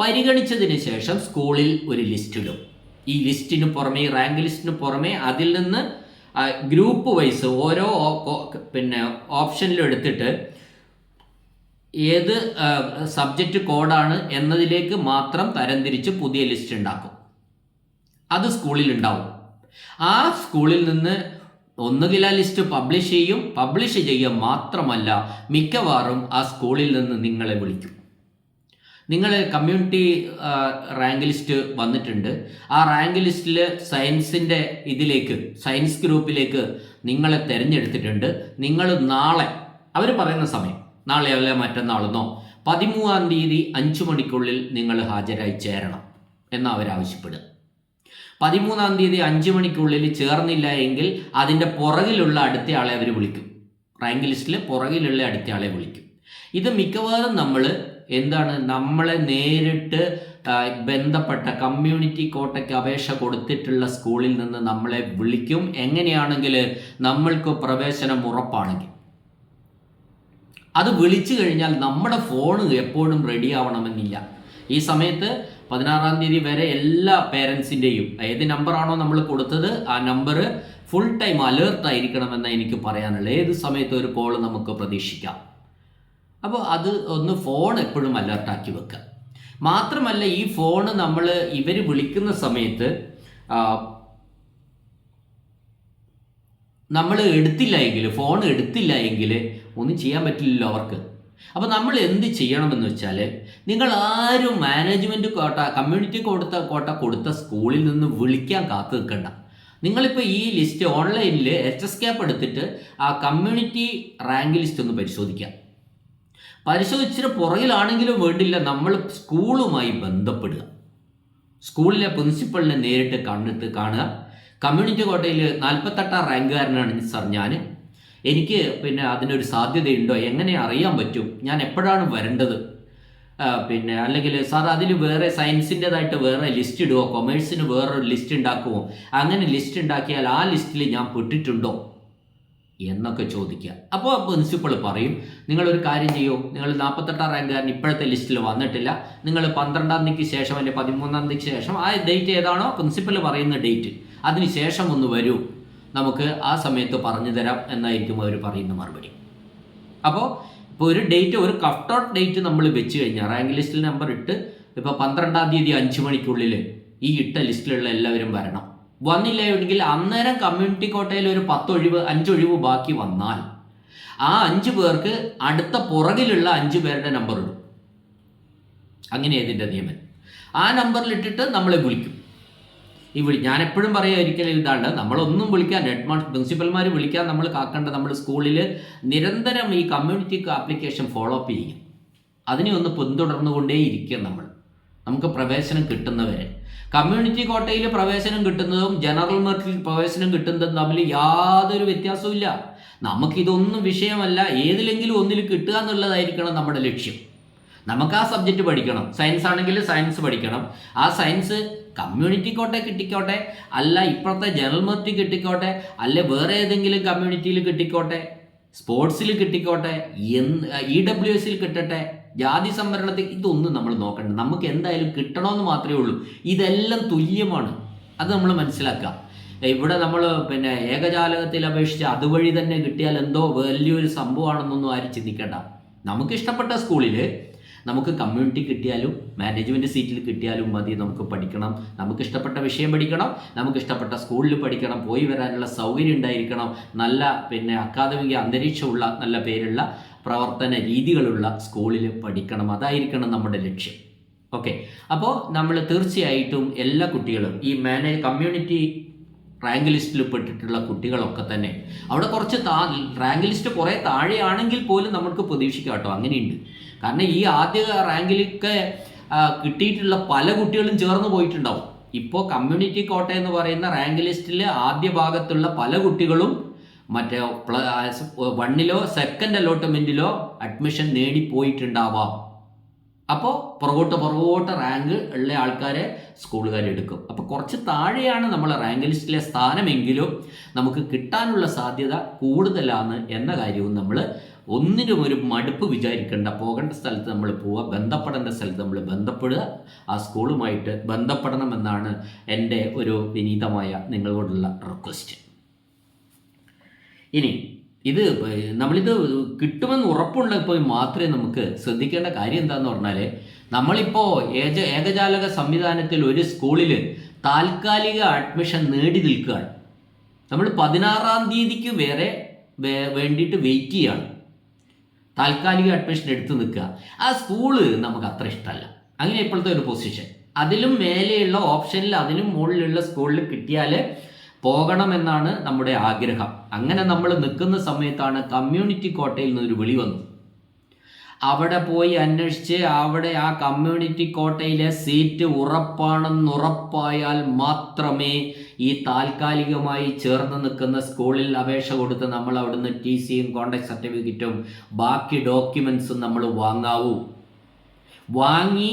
പരിഗണിച്ചതിന് ശേഷം സ്കൂളിൽ ഒരു ലിസ്റ്റിടും. ഈ ലിസ്റ്റിന് പുറമെ ഈ റാങ്ക് ലിസ്റ്റിന് പുറമെ അതിൽ നിന്ന് ഗ്രൂപ്പ് വൈസ് ഓരോ പിന്നെ ഓപ്ഷനിലും എടുത്തിട്ട് ഏത് സബ്ജക്റ്റ് കോഡാണ് എന്നതിലേക്ക് മാത്രം തരംതിരിച്ച് പുതിയ ലിസ്റ്റ് ഉണ്ടാക്കും. അത് സ്കൂളിൽ ഉണ്ടാവും ആ സ്കൂളിൽ നിന്ന് ഒന്നുകിൽ ആ ലിസ്റ്റ് പബ്ലിഷ് ചെയ്യും പബ്ലിഷ് ചെയ്യുക മാത്രമല്ല മിക്കവാറും ആ സ്കൂളിൽ നിന്ന് നിങ്ങളെ വിളിക്കും. നിങ്ങൾ കമ്മ്യൂണിറ്റി റാങ്ക് ലിസ്റ്റ് വന്നിട്ടുണ്ട്. ആ റാങ്ക് ലിസ്റ്റിൽ സയൻസിന്റെ ഇതിലേക്ക് സയൻസ് ഗ്രൂപ്പിലേക്ക് നിങ്ങളെ തിരഞ്ഞെടുത്തിട്ടുണ്ട്. നിങ്ങൾ നാളെ അവർ പറയുന്ന സമയം നാളെ അല്ല മറ്റന്നാളെന്നോ പതിമൂന്നാം തീയതി അഞ്ചു മണിക്കുള്ളിൽ നിങ്ങൾ ഹാജരായി ചേരണം എന്ന് അവരാവശ്യപ്പെടുക. പതിമൂന്നാം തീയതി അഞ്ച് മണിക്കുള്ളിൽ ചേർന്നില്ല എങ്കിൽ അതിന്റെ പുറകിലുള്ള അടുത്തയാളെ അവർ വിളിക്കും. റാങ്ക് ലിസ്റ്റിൽ പുറകിലുള്ള അടുത്തയാളെ വിളിക്കും. ഇത് മിക്കവാറും നമ്മൾ എന്താണ് നമ്മളെ നേരിട്ട് ബന്ധപ്പെട്ട കമ്മ്യൂണിറ്റി കോട്ടയ്ക്ക് അപേക്ഷ കൊടുത്തിട്ടുള്ള സ്കൂളിൽ നിന്ന് നമ്മളെ വിളിക്കും. എങ്ങനെയാണെങ്കിൽ നമ്മൾക്ക് പ്രവേശനം ഉറപ്പാണെങ്കിൽ. അത് വിളിച്ചു കഴിഞ്ഞാൽ നമ്മുടെ ഫോൺ എപ്പോഴും റെഡി ആവണമെന്നില്ല. ഈ സമയത്ത് പതിനാറാം തീയതി വരെ എല്ലാ പേരൻസിന്റെയും ഏത് നമ്പറാണോ നമ്മൾ കൊടുത്തത് ആ നമ്പർ ഫുൾ ടൈം അലേർട്ട് ആയിരിക്കണമെന്ന് എനിക്ക് പറയാനുള്ളത്. ഏത് സമയത്ത് ഒരു കോൾ നമുക്ക് പ്രതീക്ഷിക്കാം. അപ്പോൾ അത് ഒന്ന് ഫോൺ എപ്പോഴും അലേർട്ടാക്കി വെക്കുക. മാത്രമല്ല ഈ ഫോൺ നമ്മൾ ഇവർ വിളിക്കുന്ന സമയത്ത് നമ്മൾ എടുത്തില്ല എങ്കിൽ ഫോൺ എടുത്തില്ല എങ്കിൽ ഒന്നും ചെയ്യാൻ പറ്റില്ലല്ലോ അവർക്ക്. അപ്പോൾ നമ്മൾ എന്ത് ചെയ്യണമെന്ന് വെച്ചാൽ നിങ്ങൾ ആരും മാനേജ്മെന്റ് കോട്ട കമ്മ്യൂണിറ്റി കൊടുത്ത കോട്ട കൊടുത്ത സ്കൂളിൽ നിന്ന് വിളിക്കാൻ കാത്തു നിൽക്കണ്ട. നിങ്ങളിപ്പോൾ ഈ ലിസ്റ്റ് ഓൺലൈനിൽ എച്ച് എസ് ക്യാപ്പ് എടുത്തിട്ട് ആ കമ്മ്യൂണിറ്റി റാങ്ക് ലിസ്റ്റ് ഒന്ന് പരിശോധിക്കാം പരിശോധിച്ചിട്ട് പുറകിലാണെങ്കിലും വേണ്ടില്ല നമ്മൾ സ്കൂളുമായി ബന്ധപ്പെടുക. സ്കൂളിലെ പ്രിൻസിപ്പളിനെ നേരിട്ട് കണ്ടിട്ട് കാണുക. കമ്മ്യൂണിറ്റി കോട്ടയിൽ നാൽപ്പത്തെട്ടാം റാങ്കുകാരനാണ് സാർ ഞാൻ എനിക്ക് പിന്നെ അതിനൊരു സാധ്യതയുണ്ടോ? എങ്ങനെ അറിയാൻ പറ്റും? ഞാൻ എപ്പോഴാണ് വരേണ്ടത്? പിന്നെ അല്ലെങ്കിൽ സാർ അതിൽ വേറെ സയൻസിന്റെതായിട്ട് വേറെ ലിസ്റ്റ് ഇടുമോ കൊമേഴ്സിന് വേറൊരു ലിസ്റ്റ് ഉണ്ടാക്കുമോ അങ്ങനെ ലിസ്റ്റ് ഉണ്ടാക്കിയാൽ ആ ലിസ്റ്റിൽ ഞാൻ പെട്ടിട്ടുണ്ടോ? എന്നൊക്കെ ചോദിക്കുക. അപ്പോൾ പ്രിൻസിപ്പൾ പറയും നിങ്ങളൊരു കാര്യം ചെയ്യൂ. നിങ്ങൾ നാൽപ്പത്തെട്ടാം റാങ്കുകാരൻ ഇപ്പോഴത്തെ ലിസ്റ്റിൽ വന്നിട്ടില്ല. നിങ്ങൾ പന്ത്രണ്ടാം തീയതിക്ക് ശേഷം അല്ലെങ്കിൽ പതിമൂന്നാം തീയതിക്ക് ശേഷം ആ ഡേറ്റ് ഏതാണോ പ്രിൻസിപ്പൽ പറയുന്ന ഡേറ്റ്. അതിന് ശേഷം ഒന്ന് വരൂ. നമുക്ക് ആ സമയത്ത് പറഞ്ഞു തരാം എന്നായിരിക്കും അവർ പറയുന്ന മറുപടി. അപ്പോൾ ഇപ്പോൾ ഒരു ഡേറ്റ് ഒരു കട്ട് ഔട്ട് ഡേറ്റ് നമ്മൾ വെച്ച് കഴിഞ്ഞാൽ റാങ്ക് ലിസ്റ്റിൽ നമ്പർ ഇട്ട് ഇപ്പോൾ പന്ത്രണ്ടാം തീയതി അഞ്ച് മണിക്കുള്ളിൽ ഈ ഇട്ട ലിസ്റ്റിലുള്ള എല്ലാവരും വരണം. വന്നില്ല എങ്കിൽ അന്നേരം കമ്മ്യൂണിറ്റി കോട്ടയിൽ ഒരു പത്തൊഴിവ് അഞ്ചൊഴിവ് ബാക്കി വന്നാൽ ആ അഞ്ച് പേർക്ക് അടുത്ത പുറകിലുള്ള അഞ്ച് പേരുടെ നമ്പർ ഇടും. അങ്ങനെ ഇതിന്റെ നിയമം? ആ നമ്പറിൽ ഇട്ടിട്ട് നമ്മളെ വിളിക്കും. ഈ ഞാൻ എപ്പോഴും പറയുക ഒരിക്കലും ഇതാണ് നമ്മളൊന്നും വിളിക്കാൻ ഹെഡ് മാസ്റ്റർ പ്രിൻസിപ്പൽമാർ വിളിക്കാൻ നമ്മൾ കാക്കേണ്ട. നമ്മൾ സ്കൂളിൽ നിരന്തരം ഈ കമ്മ്യൂണിറ്റി ആപ്ലിക്കേഷൻ ഫോളോ അപ്പ് ചെയ്യും. അതിനെ ഒന്ന് പിന്തുടർന്നുകൊണ്ടേ ഇരിക്കുക നമ്മൾ. നമുക്ക് പ്രവേശനം കിട്ടുന്നവരെ. കമ്മ്യൂണിറ്റി കോട്ടയിൽ പ്രവേശനം കിട്ടുന്നതും ജനറൽ മെറിറ്റിൽ പ്രവേശനം കിട്ടുന്നതും തമ്മിൽ യാതൊരു വ്യത്യാസവും ഇല്ല. നമുക്കിതൊന്നും വിഷയമല്ല. ഏതിലെങ്കിലും ഒന്നിൽ കിട്ടുക എന്നുള്ളതായിരിക്കണം നമ്മുടെ ലക്ഷ്യം. നമുക്ക് ആ സബ്ജക്റ്റ് പഠിക്കണം. സയൻസ് ആണെങ്കിൽ സയൻസ് പഠിക്കണം. ആ സയൻസ് കമ്മ്യൂണിറ്റി കോട്ടെ കിട്ടിക്കോട്ടെ അല്ല ഇപ്പോഴത്തെ ജനറൽ മെറിറ്റ് കിട്ടിക്കോട്ടെ അല്ലെ വേറെ ഏതെങ്കിലും കമ്മ്യൂണിറ്റിയിൽ കിട്ടിക്കോട്ടെ സ്പോർട്സിൽ കിട്ടിക്കോട്ടെ ഇ ഡബ്ല്യു എസിൽ കിട്ടട്ടെ ജാതി സംവരണത്തിൽ ഇതൊന്നും നമ്മൾ നോക്കണ്ട. നമുക്ക് എന്തായാലും കിട്ടണമെന്ന് മാത്രമേ ഉള്ളൂ. ഇതെല്ലാം തുല്യമാണ്. അത് നമ്മൾ മനസ്സിലാക്കുക. ഇവിടെ നമ്മൾ പിന്നെ ഏകജാലകത്തിൽ അപേക്ഷിച്ച് അതുവഴി തന്നെ കിട്ടിയാൽ എന്തോ വലിയൊരു സംഭവമാണെന്നൊന്നും ആരും ചിന്തിക്കേണ്ട. നമുക്ക് ഇഷ്ടപ്പെട്ട സ്കൂളിൽ നമുക്ക് കമ്മ്യൂണിറ്റി കിട്ടിയാലും മാനേജ്മെന്റ് സീറ്റിൽ കിട്ടിയാലും മതി നമുക്ക് പഠിക്കണം. നമുക്ക് ഇഷ്ടപ്പെട്ട വിഷയം പഠിക്കണം നമുക്ക് ഇഷ്ടപ്പെട്ട സ്കൂളിൽ പഠിക്കണം പോയി വരാനുള്ള സൗകര്യം ഉണ്ടായിരിക്കണം. നല്ല പിന്നെ അക്കാദമിക അന്തരീക്ഷമുള്ള നല്ല പേരുള്ള പ്രവർത്തന രീതികളുള്ള സ്കൂളിൽ പഠിക്കണം. അതായിരിക്കണം നമ്മുടെ ലക്ഷ്യം. ഓക്കെ അപ്പോൾ നമ്മൾ തീർച്ചയായിട്ടും എല്ലാ കുട്ടികളും ഈ മാനേജ് കമ്മ്യൂണിറ്റി റാങ്ക് ലിസ്റ്റിൽ പെട്ടിട്ടുള്ള കുട്ടികളൊക്കെ തന്നെ അവിടെ കുറച്ച് താ റാങ്ക് ലിസ്റ്റ് കുറേ താഴെയാണെങ്കിൽ പോലും നമുക്ക് പ്രതീക്ഷിക്കാം കേട്ടോ. അങ്ങനെയുണ്ട്. കാരണം ഈ ആദ്യ റാങ്കിലൊക്കെ കിട്ടിയിട്ടുള്ള പല കുട്ടികളും ചേർന്ന് പോയിട്ടുണ്ടാവും. ഇപ്പോൾ കമ്മ്യൂണിറ്റി കോട്ട എന്ന് പറയുന്ന റാങ്ക് ലിസ്റ്റിൽ ആദ്യ ഭാഗത്തുള്ള പല കുട്ടികളും മറ്റേ വണ്ണിലോ സെക്കൻഡ് അലോട്ട്മെന്റിലോ അഡ്മിഷൻ നേടി നേടിപ്പോയിട്ടുണ്ടാവാം അപ്പോൾ പുറകോട്ട് പുറകോട്ട് റാങ്ക് ഉള്ള ആൾക്കാരെ സ്കൂളുകാർ എടുക്കും. അപ്പോൾ കുറച്ച് താഴെയാണ് നമ്മൾ റാങ്ക് ലിസ്റ്റിലെ സ്ഥാനമെങ്കിലും നമുക്ക് കിട്ടാനുള്ള സാധ്യത കൂടുതലാണ് എന്ന കാര്യവും നമ്മൾ ഒന്നിനും ഒരു മടുപ്പ് വിചാരിക്കേണ്ട. പോകേണ്ട സ്ഥലത്ത് നമ്മൾ പോവുക ബന്ധപ്പെടേണ്ട സ്ഥലത്ത് നമ്മൾ ബന്ധപ്പെടുക. ആ സ്കൂളുമായിട്ട് ബന്ധപ്പെടണമെന്നാണ് എന്റെ ഒരു വിനീതമായ നിങ്ങളോടുള്ള റിക്വസ്റ്റ് ഇനി ഇത് നമ്മളിത് കിട്ടുമെന്ന് ഉറപ്പുള്ളപ്പോൾ മാത്രമേ നമുക്ക് ശ്രദ്ധിക്കേണ്ട കാര്യം എന്താണെന്ന് പറഞ്ഞാൽ നമ്മളിപ്പോൾ ഏജ ഏകജാലക സംവിധാനത്തിൽ ഒരു സ്കൂളിൽ താൽക്കാലിക അഡ്മിഷൻ നേടി നിൽക്കുകയാണ്. നമ്മൾ പതിനാറാം തീയതിക്ക് വേറെ വേണ്ടിയിട്ട് വെയിറ്റ് ചെയ്യാണ് താൽക്കാലിക അഡ്മിഷൻ എടുത്ത് നിൽക്കുക. ആ സ്കൂൾ നമുക്ക് അത്ര ഇഷ്ടമല്ല. അങ്ങനെ ഇപ്പോഴത്തെ ഒരു പൊസിഷൻ അതിലും മേലെയുള്ള ഓപ്ഷനിൽ അതിലും മുകളിലുള്ള സ്കൂളിൽ കിട്ടിയാൽ പോകണമെന്നാണ് നമ്മുടെ ആഗ്രഹം. അങ്ങനെ നമ്മൾ നിൽക്കുന്ന സമയത്താണ് കമ്മ്യൂണിറ്റി കോട്ടയിൽ നിന്നൊരു വിളി വന്നു അവിടെ പോയി അന്വേഷിച്ച് അവിടെ ആ കമ്മ്യൂണിറ്റി കോട്ടയിലെ സീറ്റ് ഉറപ്പാണെന്ന് ഉറപ്പായാൽ മാത്രമേ ഈ താൽക്കാലികമായി ചേർന്ന് നിൽക്കുന്ന സ്കൂളിൽ അപേക്ഷ കൊടുത്ത് നമ്മൾ അവിടുന്ന് ടി സിയും കോണ്ടാക്ട് സർട്ടിഫിക്കറ്റും ബാക്കി ഡോക്യുമെൻസും നമ്മൾ വാങ്ങാവൂ. വാങ്ങി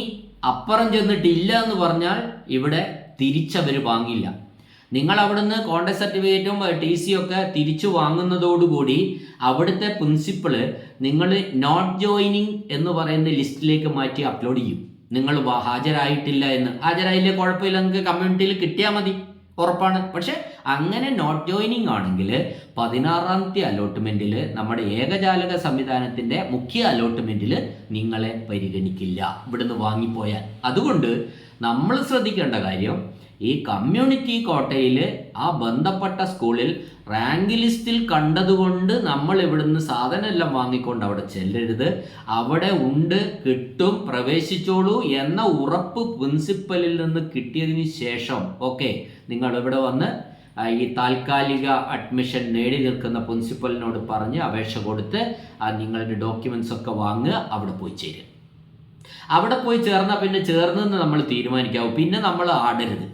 അപ്പുറം ചെന്നിട്ട് ഇല്ല എന്ന് പറഞ്ഞാൽ ഇവിടെ തിരിച്ചവർ വാങ്ങില്ല. നിങ്ങൾ അവിടുന്ന് കോണ്ടാക്ട് സർട്ടിഫിക്കറ്റും ടി സിയും ഒക്കെ തിരിച്ചു വാങ്ങുന്നതോടുകൂടി അവിടുത്തെ പ്രിൻസിപ്പിൾ നിങ്ങൾ നോട്ട് ജോയിനിങ് എന്ന് പറയുന്ന ലിസ്റ്റിലേക്ക് മാറ്റി അപ്ലോഡ് ചെയ്യും. നിങ്ങൾ ഹാജരായിട്ടില്ല എന്ന്. ഹാജരായില്ല കുഴപ്പമില്ല നിങ്ങൾക്ക് കമ്മ്യൂണിറ്റിയിൽ കിട്ടിയാൽ മതി. ഉറപ്പാണ്. പക്ഷെ അങ്ങനെ നോട്ട് ജോയിനിങ് ആണെങ്കിൽ പതിനാറാമത്തെ അലോട്ട്മെന്റിൽ നമ്മുടെ ഏകജാലക സംവിധാനത്തിന്റെ മുഖ്യ അലോട്ട്മെന്റിൽ നിങ്ങളെ പരിഗണിക്കില്ല. ഇവിടുന്ന് വാങ്ങിപ്പോയാൽ. അതുകൊണ്ട് നമ്മൾ ശ്രദ്ധിക്കേണ്ട കാര്യം ഈ കമ്മ്യൂണിറ്റി കോട്ടയിൽ ആ ബന്ധപ്പെട്ട സ്കൂളിൽ റാങ്ക് ലിസ്റ്റിൽ കണ്ടതുകൊണ്ട് നമ്മൾ ഇവിടുന്ന് സാധനമെല്ലാം വാങ്ങിക്കൊണ്ട് അവിടെ ചെല്ലരുത്. അവിടെ ഉണ്ട് കിട്ടും പ്രവേശിച്ചോളൂ എന്ന ഉറപ്പ് പ്രിൻസിപ്പലിൽ നിന്ന് കിട്ടിയതിന് ശേഷം ഓക്കെ നിങ്ങൾ ഇവിടെ വന്ന് ഈ താൽക്കാലിക അഡ്മിഷൻ നേടി നിൽക്കുന്ന പ്രിൻസിപ്പലിനോട് പറഞ്ഞ് അപേക്ഷ കൊടുത്ത് നിങ്ങളുടെ ഡോക്യുമെന്റ്സ് ഒക്കെ വാങ്ങുക അവിടെ പോയി ചേരുക. അവിടെ പോയി ചേർന്നാൽ പിന്നെ ചേർന്നെന്ന് നമ്മൾ തീരുമാനിക്കാവും. പിന്നെ നമ്മൾ ആടരുത്.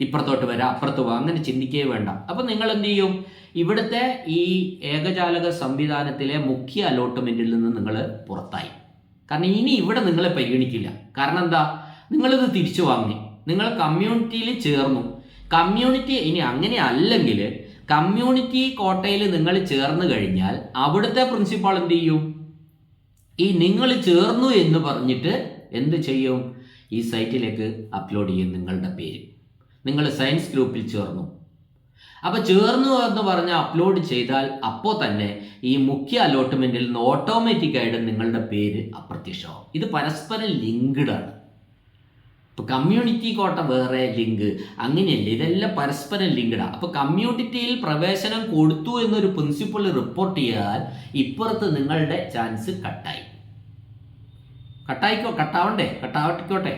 ഇപ്പുറത്തോട്ട് വരാം അപ്പുറത്ത് പോകാം അങ്ങനെ ചിന്തിക്കേ വേണ്ട. അപ്പം നിങ്ങൾ എന്ത് ചെയ്യും? ഇവിടുത്തെ ഈ ഏകജാലക സംവിധാനത്തിലെ മുഖ്യ അലോട്ട്മെന്റിൽ നിന്ന് നിങ്ങൾ പുറത്തായി. കാരണം ഇനി ഇവിടെ നിങ്ങളെ പരിഗണിക്കില്ല. കാരണം എന്താ? നിങ്ങളിത് തിരിച്ചു വാങ്ങി. നിങ്ങൾ കമ്മ്യൂണിറ്റിയിൽ ചേർന്നു. കമ്മ്യൂണിറ്റി ഇനി അങ്ങനെ അല്ലെങ്കിൽ കമ്മ്യൂണിറ്റി കോട്ടയിൽ നിങ്ങൾ ചേർന്ന് കഴിഞ്ഞാൽ അവിടുത്തെ പ്രിൻസിപ്പാൾ എന്ത് ചെയ്യും? ഈ നിങ്ങൾ ചേർന്നു എന്ന് പറഞ്ഞിട്ട് എന്ത് ചെയ്യും? ഈ സൈറ്റിലേക്ക് അപ്ലോഡ് ചെയ്യും നിങ്ങളുടെ പേര്. നിങ്ങൾ സയൻസ് ഗ്രൂപ്പിൽ ചേർന്നു. അപ്പോൾ ചേർന്നു എന്ന് പറഞ്ഞ് അപ്ലോഡ് ചെയ്താൽ അപ്പോൾ തന്നെ ഈ മുഖ്യ അലോട്ട്മെന്റിൽ നിന്ന് ഓട്ടോമാറ്റിക്കായിട്ട് നിങ്ങളുടെ പേര് അപ്രത്യക്ഷമാവും. ഇത് പരസ്പരം ലിങ്ക്ഡ് ആണ്. ഇപ്പോൾ കമ്മ്യൂണിറ്റി കോട്ട വേറെ ലിങ്ക് അങ്ങനെയല്ല? ഇതെല്ലാം പരസ്പരം ലിങ്ക്ഡാണ് അപ്പോൾ കമ്മ്യൂണിറ്റിയിൽ പ്രവേശനം കൊടുത്തു എന്നൊരു പ്രിൻസിപ്പൾ റിപ്പോർട്ട് ചെയ്താൽ ഇപ്പുറത്ത് നിങ്ങളുടെ ചാൻസ് കട്ടായി കട്ടായിക്കോ കട്ടാവണ്ടേ കട്ടാവട്ടിക്കോട്ടെ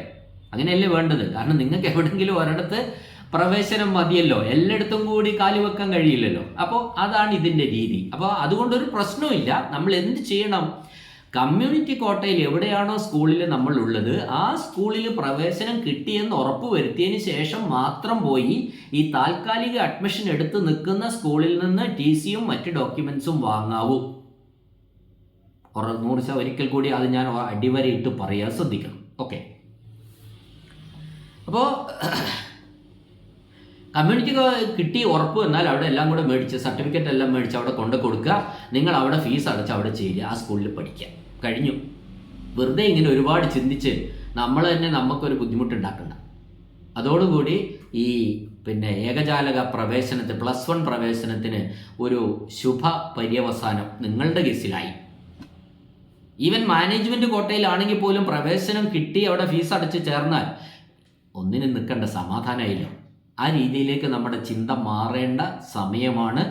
അങ്ങനെയല്ലേ വേണ്ടത്? കാരണം നിങ്ങൾക്ക് എവിടെങ്കിലും ഒരിടത്ത് പ്രവേശനം മതിയല്ലോ. എല്ലായിടത്തും കൂടി കാലി വെക്കാൻ കഴിയില്ലല്ലോ. അപ്പോൾ അതാണ് ഇതിന്റെ രീതി. അപ്പോൾ അതുകൊണ്ടൊരു പ്രശ്നമില്ല നമ്മൾ എന്ത് ചെയ്യണം? കമ്മ്യൂണിറ്റി കോട്ടയിൽ എവിടെയാണോ സ്കൂളിൽ നമ്മൾ ഉള്ളത് ആ സ്കൂളിൽ പ്രവേശനം കിട്ടിയെന്ന് ഉറപ്പ് വരുത്തിയതിന് ശേഷം മാത്രം പോയി ഈ താൽക്കാലിക അഡ്മിഷൻ എടുത്ത് നിൽക്കുന്ന സ്കൂളിൽ നിന്ന് ടി സിയും മറ്റ് ഡോക്യുമെൻസും വാങ്ങാവൂ. നൂറ് ഒരിക്കൽ കൂടി അത് ഞാൻ അടിവരയിട്ട് പറയാൻ ശ്രദ്ധിക്കണം. ഓക്കെ. അപ്പോൾ കമ്മ്യൂണിറ്റി കിട്ടി ഉറപ്പ് എന്നാൽ അവിടെ എല്ലാം കൂടെ മേടിച്ച് സർട്ടിഫിക്കറ്റ് എല്ലാം മേടിച്ച് അവിടെ കൊണ്ട് കൊടുക്കുക. നിങ്ങൾ അവിടെ ഫീസ് അടച്ച് അവിടെ ചെയ്യുക ആ സ്കൂളിൽ പഠിക്കുക. കഴിഞ്ഞു. വെറുതെ ഇങ്ങനെ ഒരുപാട് ചിന്തിച്ച് നമ്മൾ തന്നെ നമുക്കൊരു ബുദ്ധിമുട്ടുണ്ടാക്കണ്ട അതോടുകൂടി ഈ പിന്നെ ഏകജാലക പ്രവേശനത്തിന് പ്ലസ് വൺ പ്രവേശനത്തിന് ഒരു ശുഭ പര്യവസാനം നിങ്ങളുടെ കേസിലായി. ഈവൻ മാനേജ്മെന്റ് കോട്ടയിലാണെങ്കിൽ പോലും പ്രവേശനം കിട്ടി അവിടെ ഫീസ് അടച്ച് ചേർന്നാൽ ഒന്നിനും നിൽക്കേണ്ട സമാധാനമായില്ല ആ രീതിയിലേക്ക് നമ്മുടെ ചിന്ത മാറേണ്ട സമയമാണ്.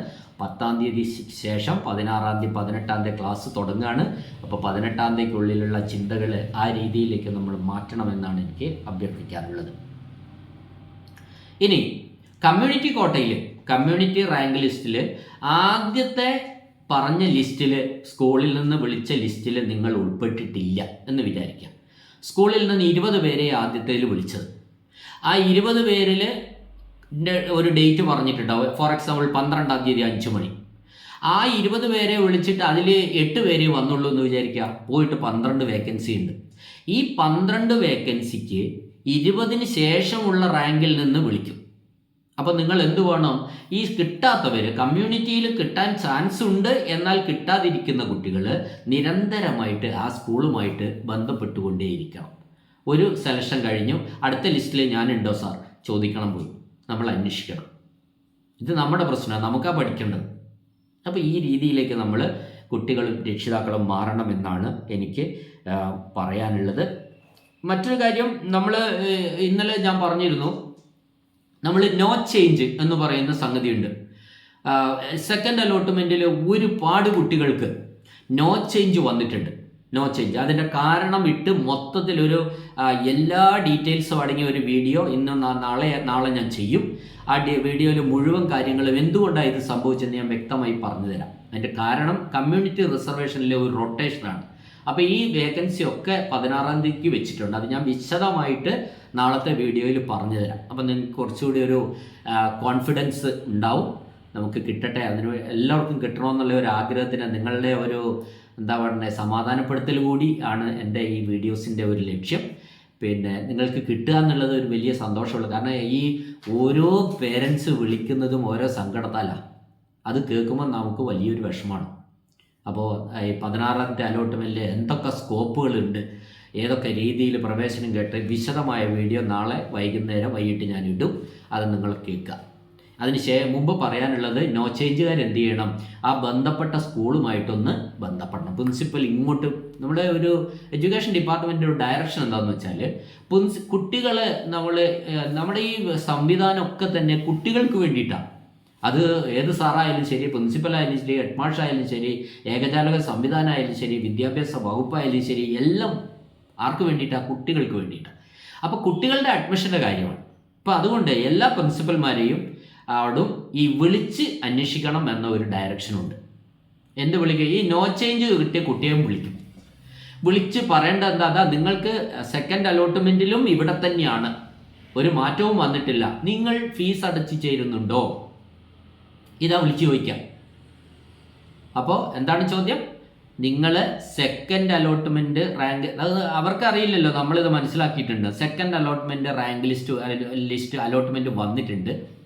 പത്താം തീയതി ശേഷം പതിനാറാം തീയതി പതിനെട്ടാം തീയതി ക്ലാസ് തുടങ്ങുകയാണ് അപ്പോൾ പതിനെട്ടാം തീയതിക്കുള്ളിലുള്ള ചിന്തകൾ ആ രീതിയിലേക്ക് നമ്മൾ മാറ്റണമെന്നാണ് എനിക്ക് അഭ്യർത്ഥിക്കാനുള്ളത്. ഇനി കമ്മ്യൂണിറ്റി കോട്ടയിൽ കമ്മ്യൂണിറ്റി റാങ്ക് ലിസ്റ്റിൽ ആദ്യത്തെ പറഞ്ഞ ലിസ്റ്റിൽ സ്കൂളിൽ നിന്ന് വിളിച്ച ലിസ്റ്റിൽ നിങ്ങൾ ഉൾപ്പെട്ടിട്ടില്ല എന്ന് വിചാരിക്കാം സ്കൂളിൽ നിന്ന് ഇരുപത് പേരെ ആദ്യത്തേൽ വിളിച്ചത്. ആ ഇരുപത് പേരിൽ ഒരു ഡേറ്റ് പറഞ്ഞിട്ടുണ്ടാവും. ഫോർ എക്സാമ്പിൾ പന്ത്രണ്ടാം തീയതി അഞ്ച് മണി. ആ ഇരുപത് പേരെ വിളിച്ചിട്ട് അതിൽ എട്ട് പേര് വന്നുള്ളൂ എന്ന് വിചാരിക്കുക. പോയിട്ട് പന്ത്രണ്ട് വേക്കൻസി ഉണ്ട്. ഈ പന്ത്രണ്ട് വേക്കൻസിക്ക് ഇരുപതിന് ശേഷമുള്ള റാങ്കിൽ നിന്ന് വിളിക്കും. അപ്പോൾ നിങ്ങൾ എന്ത് വേണം? ഈ കിട്ടാത്തവർ കമ്മ്യൂണിറ്റിയിൽ കിട്ടാൻ ചാൻസ് ഉണ്ട്. എന്നാൽ കിട്ടാതിരിക്കുന്ന കുട്ടികൾ നിരന്തരമായിട്ട് ആ സ്കൂളുമായിട്ട് ബന്ധപ്പെട്ടുകൊണ്ടേയിരിക്കണം. ഒരു സെലക്ഷൻ കഴിഞ്ഞു. അടുത്ത ലിസ്റ്റിൽ ഞാനുണ്ടോ സാർ ചോദിക്കണം പോയി. നമ്മൾ അന്വേഷിക്കണം. ഇത് നമ്മുടെ പ്രശ്നമാണ്. നമുക്കാ പഠിക്കേണ്ടത്. അപ്പോൾ ഈ രീതിയിലേക്ക് നമ്മൾ കുട്ടികളും രക്ഷിതാക്കളും മാറണമെന്നാണ് എനിക്ക് പറയാനുള്ളത്. മറ്റൊരു കാര്യം നമ്മൾ ഇന്നലെ ഞാൻ പറഞ്ഞിരുന്നു. നമ്മൾ നോ ചേഞ്ച് എന്ന് പറയുന്ന സംഗതിയുണ്ട്. സെക്കൻഡ് അലോട്ട്മെന്റിൽ ഒരുപാട് കുട്ടികൾക്ക് നോ ചേഞ്ച് വന്നിട്ടുണ്ട്. നോ ചേഞ്ച് അതിന്റെ കാരണം ഇട്ട് മൊത്തത്തിലൊരു എല്ലാ ഡീറ്റെയിൽസും അടങ്ങിയ ഒരു വീഡിയോ ഇന്ന് നാളെ നാളെ ഞാൻ ചെയ്യും. ആ വീഡിയോയിൽ മുഴുവൻ കാര്യങ്ങളും എന്തുകൊണ്ടാണ് ഇത് സംഭവിച്ചെന്ന് ഞാൻ വ്യക്തമായി പറഞ്ഞു തരാം അതിന്റെ കാരണം കമ്മ്യൂണിറ്റി റിസർവേഷനിലെ ഒരു റൊട്ടേഷനാണ് അപ്പോൾ ഈ വേക്കൻസി ഒക്കെ പതിനാറാം തീയതിക്ക് വെച്ചിട്ടുണ്ട്. അത് ഞാൻ വിശദമായിട്ട് നാളത്തെ വീഡിയോയിൽ പറഞ്ഞു തരാം അപ്പം നിങ്ങൾക്ക് കുറച്ചുകൂടി ഒരു കോൺഫിഡൻസ് ഉണ്ടാവും. നമുക്ക് കിട്ടട്ടെ. അതിന് എല്ലാവർക്കും കിട്ടണമെന്നുള്ള ഒരു ആഗ്രഹത്തിന് നിങ്ങളുടെ ഒരു എന്താ പറയുക സമാധാനപ്പെടുത്തൽ കൂടി ആണ് എന്റെ ഈ വീഡിയോസിന്റെ ഒരു ലക്ഷ്യം. പിന്നെ നിങ്ങൾക്ക് കിട്ടുക എന്നുള്ളത് ഒരു വലിയ സന്തോഷമുള്ളൂ കാരണം ഈ ഓരോ പേരൻസ് വിളിക്കുന്നതും ഓരോ സങ്കടത്താലാണ് അത് കേൾക്കുമ്പോൾ നമുക്ക് വലിയൊരു വിഷമമാണ്. അപ്പോൾ ഈ പതിനാറാമത്തെ അലോട്ട്മെന്റിൽ എന്തൊക്കെ സ്കോപ്പുകളുണ്ട് ഏതൊക്കെ രീതിയിൽ പ്രവേശനം കേട്ട് വിശദമായ വീഡിയോ നാളെ വൈകുന്നേരം വൈകിട്ട് ഞാൻ ഇടും. അത് നിങ്ങൾ കേൾക്കുക. അതിന് മുമ്പ് പറയാനുള്ളത് നോ ചേഞ്ചുകാർ എന്ത് ചെയ്യണം? ആ ബന്ധപ്പെട്ട സ്കൂളുമായിട്ടൊന്ന് ബന്ധപ്പെടണം. പ്രിൻസിപ്പൽ ഇങ്ങോട്ട് നമ്മുടെ ഒരു എഡ്യൂക്കേഷൻ ഡിപ്പാർട്ട്മെന്റിന്റെ ഒരു ഡയറക്ഷൻ എന്താണെന്ന് വെച്ചാൽ പ്രിൻസി കുട്ടികളെ നമ്മൾ നമ്മുടെ ഈ സംവിധാനമൊക്കെ തന്നെ കുട്ടികൾക്ക് വേണ്ടിയിട്ടാണ് അത് ഏത് സാറായാലും ശരി പ്രിൻസിപ്പലായാലും ശരി ഹെഡ് മാഷായാലും ശരി ഏകജാലക സംവിധാനമായാലും ശരി വിദ്യാഭ്യാസ വകുപ്പായാലും ശരി എല്ലാം ആർക്ക് വേണ്ടിയിട്ടാണ് കുട്ടികൾക്ക് വേണ്ടിയിട്ടാണ് അപ്പോൾ കുട്ടികളുടെ അഡ്മിഷന്റെ കാര്യമാണ്. അപ്പോൾ അതുകൊണ്ട് എല്ലാ പ്രിൻസിപ്പൽമാരെയും ആടും ഈ വിളിച്ച് അന്വേഷിക്കണം എന്ന ഒരു ഡയറക്ഷനുണ്ട് എന്ത് വിളിക്കുക ഈ നോ ചേഞ്ച് കിട്ടിയ കുട്ടിയെയും വിളിക്കും. വിളിച്ച് പറയേണ്ട എന്താ? അതാ നിങ്ങൾക്ക് സെക്കൻഡ് അലോട്ട്മെന്റിലും ഇവിടെ തന്നെയാണ്. ഒരു മാറ്റവും വന്നിട്ടില്ല. നിങ്ങൾ ഫീസ് അടച്ചു ചേരുന്നുണ്ടോ? ഇതാ വിളിച്ചു ചോദിക്കാം. അപ്പോൾ എന്താണ് ചോദ്യം? നിങ്ങൾ സെക്കൻഡ് അലോട്ട്മെന്റ് റാങ്ക് അത് അവർക്ക് അറിയില്ലല്ലോ നമ്മളിത് മനസ്സിലാക്കിയിട്ടുണ്ട്. Second allotment rank list list allotment വന്നിട്ടുണ്ട്.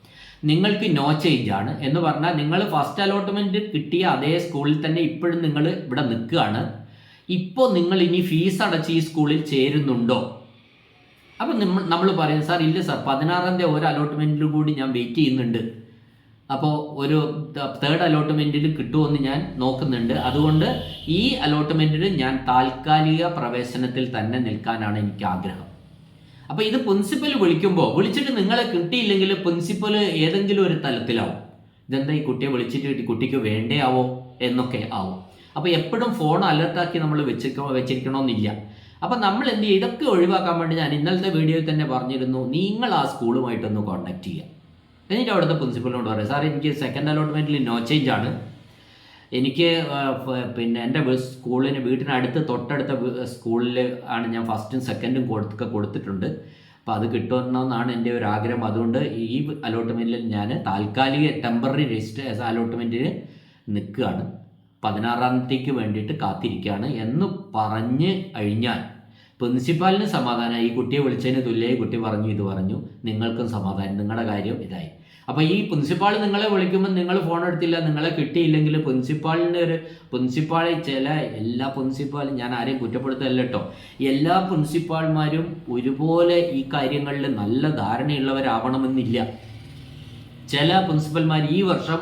നിങ്ങൾക്ക് നോ ചേഞ്ച് ആണ് എന്ന് പറഞ്ഞാൽ നിങ്ങൾ ഫസ്റ്റ് അലോട്ട്മെന്റ് കിട്ടിയ അതേ സ്കൂളിൽ തന്നെ ഇപ്പോഴും നിങ്ങൾ ഇവിടെ നിൽക്കുകയാണ്. ഇപ്പോൾ നിങ്ങൾ ഇനി ഫീസ് അടച്ച് ഈ സ്കൂളിൽ ചേരുന്നുണ്ടോ? അപ്പം നമ്മൾ നമ്മൾ പറയും സാർ ഇല്ല സാർ പതിനാറാം തീയതി ഒരു അലോട്ട്മെന്റിലും കൂടി ഞാൻ വെയിറ്റ് ചെയ്യുന്നുണ്ട്. അപ്പോൾ ഒരു തേർഡ് അലോട്ട്മെന്റിൽ കിട്ടുമെന്ന് ഞാൻ നോക്കുന്നുണ്ട്. അതുകൊണ്ട് ഈ അലോട്ട്മെന്റിൽ ഞാൻ താൽക്കാലിക പ്രവേശനത്തിൽ തന്നെ നിൽക്കാനാണ് എനിക്ക് ആഗ്രഹം. അപ്പോൾ ഇത് പ്രിൻസിപ്പൽ വിളിക്കുമ്പോൾ വിളിച്ചിട്ട് നിങ്ങളെ കിട്ടിയില്ലെങ്കിൽ പ്രിൻസിപ്പൽ ഏതെങ്കിലും ഒരു തലത്തിലാവും. ഇതെന്താ ഈ കുട്ടിയെ വിളിച്ചിട്ട് കുട്ടിക്ക് വേണ്ടേ ആവോ? എന്നൊക്കെ ആവും. അപ്പോൾ എപ്പോഴും ഫോൺ അലർട്ടാക്കി നമ്മൾ വെച്ചിരിക്കണോ വെച്ചിരിക്കണമെന്നില്ല അപ്പം നമ്മൾ എന്ത് ചെയ്യും? ഇതൊക്കെ ഒഴിവാക്കാൻ വേണ്ടി ഞാൻ ഇന്നലത്തെ വീഡിയോയിൽ തന്നെ പറഞ്ഞിരുന്നു നിങ്ങൾ ആ സ്കൂളുമായിട്ടൊന്ന് കോൺടാക്ട് ചെയ്യുക. എന്നിട്ട് അവിടുത്തെ പ്രിൻസിപ്പലിനോട് പറയാം സാർ എനിക്ക് സെക്കൻഡ് അലോട്ട്മെന്റിൽ നോ ചേഞ്ച് ആണ്. എനിക്ക് പിന്നെ എന്റെ സ്കൂളിന് വീട്ടിനടുത്ത് തൊട്ടടുത്ത സ്കൂളിൽ ആണ് ഞാൻ ഫസ്റ്റും സെക്കൻഡും കൊടുത്തൊക്കെ കൊടുത്തിട്ടുണ്ട്. അപ്പോൾ അത് കിട്ടുമെന്നാണ് എന്റെ ഒരു ആഗ്രഹം. അതുകൊണ്ട് ഈ അലോട്ട്മെന്റിൽ ഞാൻ താൽക്കാലിക ടെമ്പററി രജിസ്റ്റർ അലോട്ട്മെന്റിൽ നിൽക്കുകയാണ്. പതിനാറാം തീയതിക്ക് വേണ്ടിയിട്ട് കാത്തിരിക്കുകയാണ് എന്ന് പറഞ്ഞ് കഴിഞ്ഞാൽ പ്രിൻസിപ്പാലിന് സമാധാനമായി ഈ കുട്ടിയെ വിളിച്ചതിന് തുല്യമായി കുട്ടി പറഞ്ഞു ഇത് പറഞ്ഞു. നിങ്ങൾക്കും സമാധാനം. നിങ്ങളുടെ കാര്യം ഇതായി. അപ്പോൾ ഈ പ്രിൻസിപ്പാൾ നിങ്ങളെ വിളിക്കുമ്പോൾ നിങ്ങൾ ഫോൺ എടുത്തില്ല നിങ്ങളെ കിട്ടിയില്ലെങ്കിൽ പ്രിൻസിപ്പാളിന്റെ ഒരു പ്രിൻസിപ്പാളെ ചില എല്ലാ പ്രിൻസിപ്പാളും ഞാൻ ആരെയും കുറ്റപ്പെടുത്തല്ല കേട്ടോ. എല്ലാ പ്രിൻസിപ്പാൾമാരും ഒരുപോലെ ഈ കാര്യങ്ങളിൽ നല്ല ധാരണയുള്ളവരാവണമെന്നില്ല. ചില പ്രിൻസിപ്പൽമാർ ഈ വർഷം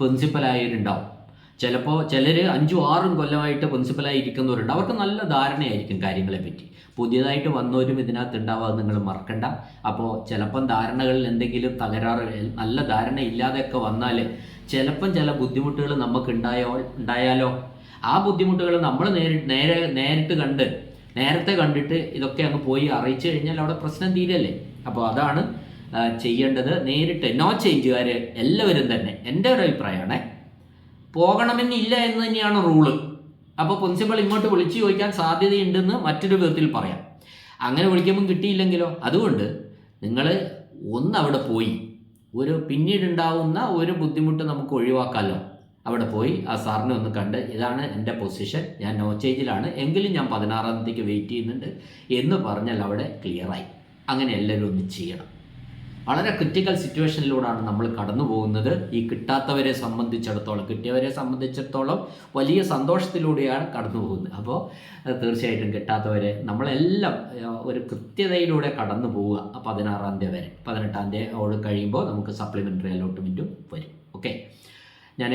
പ്രിൻസിപ്പലായവരുണ്ടാവും ചിലപ്പോൾ ചിലർ അഞ്ചും ആറും കൊല്ലമായിട്ട് പ്രിൻസിപ്പലായി ഇരിക്കുന്നവരുണ്ട്. അവർക്ക് നല്ല ധാരണയായിരിക്കും കാര്യങ്ങളെ പറ്റി. പുതിയതായിട്ട് വന്നവരും ഇതിനകത്ത് ഉണ്ടാവുക നിങ്ങൾ മറക്കണ്ട. അപ്പോൾ ചിലപ്പം ധാരണകളിൽ എന്തെങ്കിലും തകരാറ് നല്ല ധാരണ ഇല്ലാതെയൊക്കെ വന്നാൽ ചിലപ്പം ചില ബുദ്ധിമുട്ടുകൾ നമുക്ക് ഉണ്ടായോ ഉണ്ടായാലോ? ആ ബുദ്ധിമുട്ടുകൾ നമ്മൾ നേരി നേരെ നേരിട്ട് കണ്ട് നേരത്തെ കണ്ടിട്ട് ഇതൊക്കെ അങ്ങ് പോയി അറിയിച്ചു കഴിഞ്ഞാൽ അവിടെ പ്രശ്നം തീരല്ലേ? അപ്പോൾ അതാണ് ചെയ്യേണ്ടത് നേരിട്ട്. നോ ചേഞ്ചുകാർ എല്ലാവരും തന്നെ. എന്റെ ഒരു അഭിപ്രായമാണേ. പോകണമെന്നില്ല എന്ന് തന്നെയാണ് റൂൾ അപ്പോൾ പ്രിൻസിപ്പൾ ഇങ്ങോട്ട് വിളിച്ചു ചോദിക്കാൻ സാധ്യതയുണ്ടെന്ന് മറ്റൊരു വിധത്തിൽ പറയാം. അങ്ങനെ വിളിക്കുമ്പോൾ കിട്ടിയില്ലെങ്കിലോ? അതുകൊണ്ട് നിങ്ങൾ ഒന്ന് അവിടെ പോയി. ഒരു പിന്നീടുണ്ടാവുന്ന ഒരു ബുദ്ധിമുട്ട് നമുക്ക് ഒഴിവാക്കാമല്ലോ അവിടെ പോയി ആ സാറിനെ ഒന്ന് കണ്ട് ഇതാണ് എന്റെ പൊസിഷൻ ഞാൻ നോ ചേഞ്ചിലാണ് എങ്കിലും ഞാൻ പതിനാറാം തീയതിക്ക് വെയിറ്റ് ചെയ്യുന്നുണ്ട് എന്ന് പറഞ്ഞാൽ അവിടെ ക്ലിയറായി അങ്ങനെ എല്ലാവരും ഒന്ന് ചെയ്യണം. വളരെ ക്രിറ്റിക്കൽ സിറ്റുവേഷനിലൂടെയാണ് നമ്മൾ കടന്നു പോകുന്നത് ഈ കിട്ടാത്തവരെ സംബന്ധിച്ചിടത്തോളം കിട്ടിയവരെ സംബന്ധിച്ചിടത്തോളം വലിയ സന്തോഷത്തിലൂടെയാണ് കടന്നു പോകുന്നത് അപ്പോൾ തീർച്ചയായിട്ടും കിട്ടാത്തവരെ നമ്മളെല്ലാം ഒരു കൃത്യതയിലൂടെ കടന്നു പോവുക പതിനാറാം തീയതി വരെ പതിനെട്ടാം തീയതി കഴിയുമ്പോൾ നമുക്ക് സപ്ലിമെന്ററി അലോട്ട്മെന്റും വരും. ഓക്കെ ഞാൻ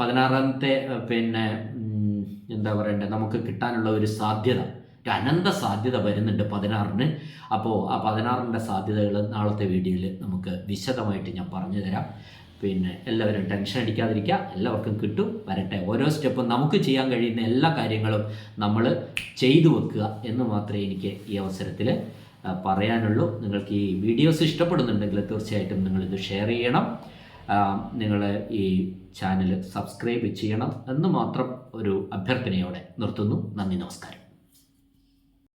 പതിനാറാമത്തെ പിന്നെ എന്താ പറയണ്ടേ? നമുക്ക് കിട്ടാനുള്ള ഒരു സാധ്യത. ഒരു അനന്ത സാധ്യത വരുന്നുണ്ട് പതിനാറിന്. അപ്പോൾ ആ പതിനാറിന്റെ സാധ്യതകൾ നാളത്തെ വീഡിയോയിൽ നമുക്ക് വിശദമായിട്ട് ഞാൻ പറഞ്ഞു തരാം. പിന്നെ എല്ലാവരും ടെൻഷൻ അടിക്കാതിരിക്കുക. എല്ലാവർക്കും കിട്ടും. വരട്ടെ. ഓരോ സ്റ്റെപ്പും നമുക്ക് ചെയ്യാൻ കഴിയുന്ന എല്ലാ കാര്യങ്ങളും നമ്മൾ ചെയ്തു വെക്കുക എന്ന് മാത്രമേ എനിക്ക് ഈ അവസരത്തിൽ പറയാനുള്ളൂ. നിങ്ങൾക്ക് ഈ വീഡിയോസ് ഇഷ്ടപ്പെടുന്നുണ്ടെങ്കിൽ തീർച്ചയായിട്ടും നിങ്ങളിത് ഷെയർ ചെയ്യണം. നിങ്ങൾ ഈ ചാനൽ സബ്സ്ക്രൈബ് ചെയ്യണം എന്ന് മാത്രം ഒരു അഭ്യർത്ഥനയോടെ നിർത്തുന്നു. നന്ദി നമസ്കാരം.